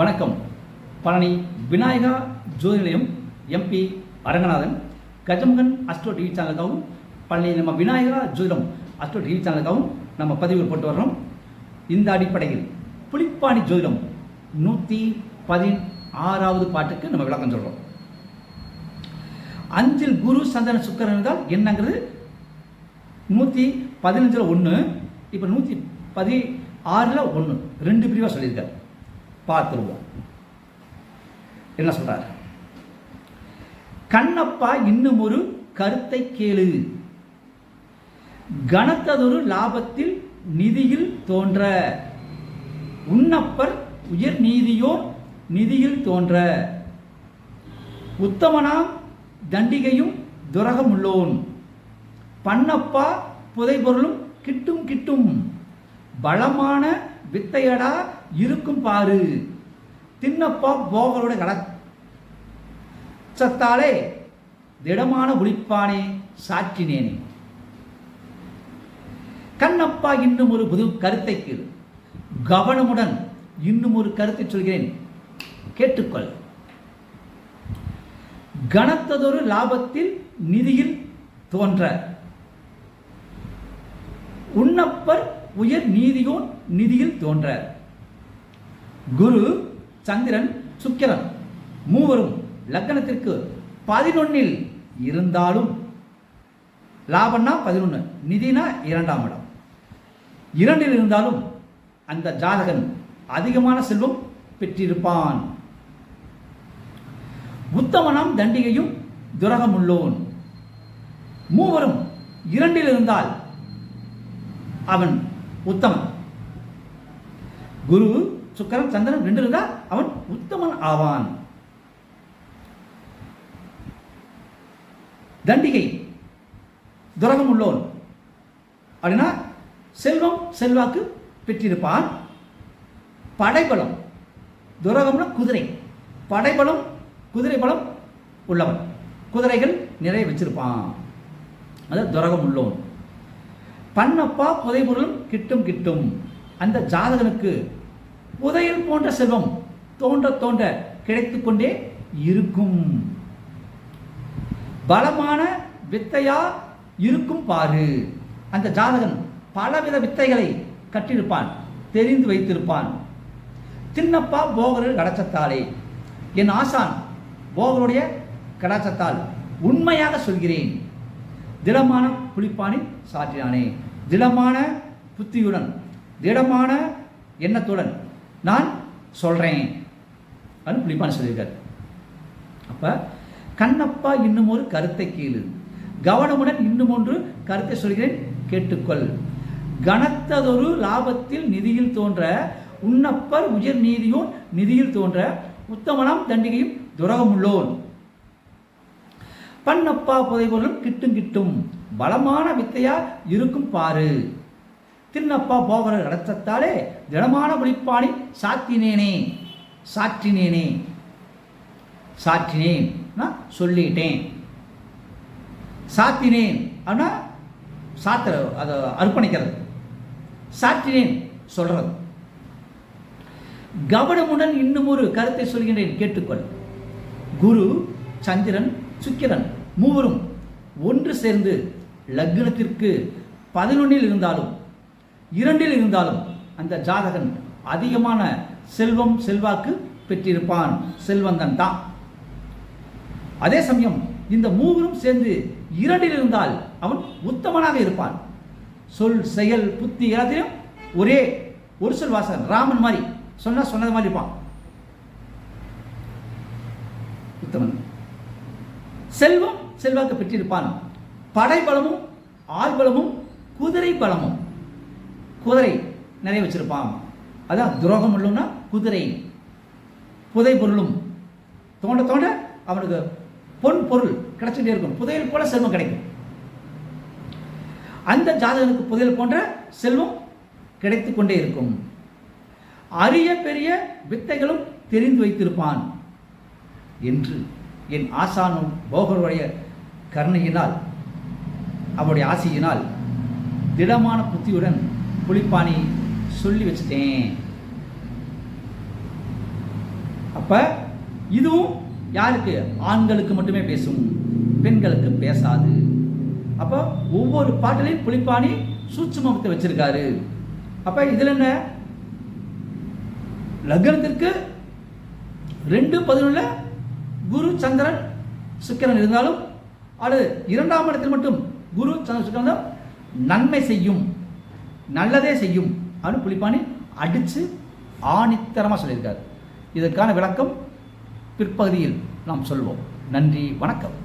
வணக்கம். பழனி விநாயகா ஜோதி நிலையம் MP Aranganathan Gajamukhan Astro TV சேனலுக்காகவும் Palani நம்ம விநாயகா ஜோதிடம் அஸ்ட்ரோ டிவி சேனலுக்காகவும் நம்ம பதிவு போட்டு வர்றோம். இந்த அடிப்படையில் புலிப்பாணி ஜோதிடம் நூற்றி பதினாறாவது பாட்டுக்கு நம்ம விளக்கம் சொல்கிறோம் அஞ்சில் குரு சந்தன சுக்கரன் இருந்தால் என்னங்கிறது? நூற்றி பதினஞ்சில் ஒன்று இப்போ நூற்றி பதி ஆறில் ஒன்று ரெண்டு பிரிவாக சொல்லியிருக்காரு. பார்த்துருவோம். என்ன சொல்றார்? கண்ணப்பா இன்னும் ஒரு கருத்தை கேளு. கனத்ததொரு லாபத்தில் நிதியில் தோன்ற. உன்னப்பர் உயர் நீதியோ நிதியில் தோன்ற. உத்தமனாம் தண்டிகையும் துரகமுள்ளோன். பண்ணப்பா புதைபொருளும் கிட்டும் கிட்டும். பலமான வித்தையடா இருக்கும் பாரு. தின்னப்பா போகலோட கட சத்தாலே திடமான ஒளிப்பானே சாற்றினேனே. கண்ணப்பா இன்னும் ஒரு புது கருத்தைக்கு கவனமுடன் இன்னும் ஒரு கருத்தை சொல்கிறேன். கேட்டுக்கொள். கனத்ததொரு லாபத்தில் நிதியில் தோன்ற. உன்னப்பர் உயர் நீதியோன் நிதியில் தோன்றார் குரு சந்திரன் சுக்கிரன் மூவரும் லக்கணத்திற்கு பதினொன்னில் இருந்தாலும் லாபம்னா பதினொன்று நிதினா இரண்டாம் இடம். இரண்டில் இருந்தாலும் அந்த ஜாதகன் அதிகமான செல்வம் பெற்றிருப்பான். உத்தமனாம் தண்டிகையும் துரகமுள்ளோன். மூவரும் இரண்டில் இருந்தால் அவன் உத்தமன். குரு சுக்கரன் சந்திரன் ரெண்டு இருந்தால் அவன் உத்தமன் ஆவான். தண்டிகை துரகம் உள்ளோன். அப்படின்னா செல்வம் செல்வாக்கு பெற்றிருப்பான். படைபலம் துரகம்னா குதிரை. படைபலம் குதிரை பலம் உள்ளவன். குதிரைகள் நிறைய வச்சிருப்பான். அது துரகம் உள்ளோன். பண்ணப்பா புதைபொருளும் கிட்டும் கிட்டும். அந்த ஜாதகனுக்கு புதையல் போன்ற செல்வம் தோன்ற தோன்ற கிடைத்து கொண்டே இருக்கும். பலமான வித்தையா இருக்கும் பாரு. அந்த ஜாதகன் பலவித வித்தைகளை கட்டியிருப்பான் தெரிந்து வைத்திருப்பான். தின்னப்பா போகர் கடாச்சத்தாலே என் ஆசான் போகருடைய கடாச்சத்தால் உண்மையாக சொல்கிறேன். திடமான புளிப்பானில் சாற்றினானே. திடமான புத்தியுடன் திடமான எண்ணத்துடன் நான் சொல்கிறேன் அப்படின்னு புலிப்பானை சொல்லியிருக்காரு. அப்போ கண்ணப்பா இன்னும் ஒரு கருத்தை கீழு கவனமுடன் இன்னும் ஒன்று கருத்தை சொல்கிறேன் கேட்டுக்கொள். கனத்ததொரு லாபத்தில் நிதியில் தோன்ற உன்னப்பர் உயர் நீதியும் நிதியில் தோன்ற உத்தமனாம் தண்டிகையும் துரகமுள்ளோன். பண்ணப்பா புதைபொருளும் கிட்டும் கிட்டும் பலமான வித்தையா இருக்கும் பாரு. தின்னப்பா போகிற கடத்தத்தாலே திடமான ஒளிப்பாணி சாத்தினேனே சாற்றினேனே சாற்றினேன். நான் சொல்லிட்டேன். சாத்தினேன் அப்படின்னா சாத்திர அதை அர்ப்பணிக்கிறது. சாற்றினேன் சொல்றது. கவனமுடன் இன்னும் ஒரு கருத்தை சொல்கின்றேன் கேட்டுக்கொள். குரு சந்திரன் சுக்கிரன் மூவரும் ஒன்று சேர்ந்து லக்னத்திற்கு பதினொன்னில் இருந்தாலும் இரண்டில் இருந்தாலும் அந்த ஜாதகன் அதிகமான செல்வம் செல்வாக்கு பெற்றிருப்பான். செல்வந்தன் தான். அதே சமயம் இந்த மூவரும் சேர்ந்து இரண்டில் இருந்தால் அவன் உத்தமனாக இருப்பான். சொல் செயல் புத்தி எல்லாத்தையும் ஒரே ஒரு சொல் வாசகன் ராமன் மாதிரி. சொன்னா சொன்னது மாதிரி இருப்பான். உத்தமன். செல்வம் செல்வாக்கு பெற்றிருப்பான். படைபலமும் ஆள்பலமும் குதிரை பலமும் குதிரை நிறைய வச்சிருப்பான். அதான் துரோகம் உள்ளும்னா குதிரை. புதை பொருளும். தோண்ட தோண்ட அவனுக்கு பொன் பொருள் கிடைச்சிட்டே இருக்கும். புதையல் போல செல்வம் கிடைக்கும். அந்த ஜாதகனுக்கு புதையல் போன்ற செல்வம் கிடைத்து கொண்டே இருக்கும். அரிய பெரிய வித்தைகளும் தெரிந்து வைத்திருப்பான் என்று என் ஆசானும் போகருடைய கருணையினால் அவருடைய ஆசையினால் திடமான புத்தியுடன் புளிப்பானி சொல்லி வச்சுட்டேன். அப்போ இதுவும் யாருக்கு? ஆண்களுக்கு மட்டுமே பேசும் பெண்களுக்கு பேசாது. அப்போ ஒவ்வொரு பாட்டிலையும் புளிப்பானி சூட்சமத்தை வச்சிருக்காரு. அப்போ இதில் என்ன? லக்னத்திற்கு ரெண்டு பதினொன்றில் குரு சந்திரன் சுக்கிரன் இருந்தாலும் அது இரண்டாம் இடத்தில் மட்டும் குரு சந்திரன் சுக்கிரன் தான் நன்மை செய்யும். நல்லதே செய்யும். அப்படின்னு புலிப்பாணி அடித்து ஆணித்தரமாக சொல்லியிருக்காரு. இதற்கான விளக்கம் பிற்பகுதியில் நாம் சொல்வோம். நன்றி வணக்கம்.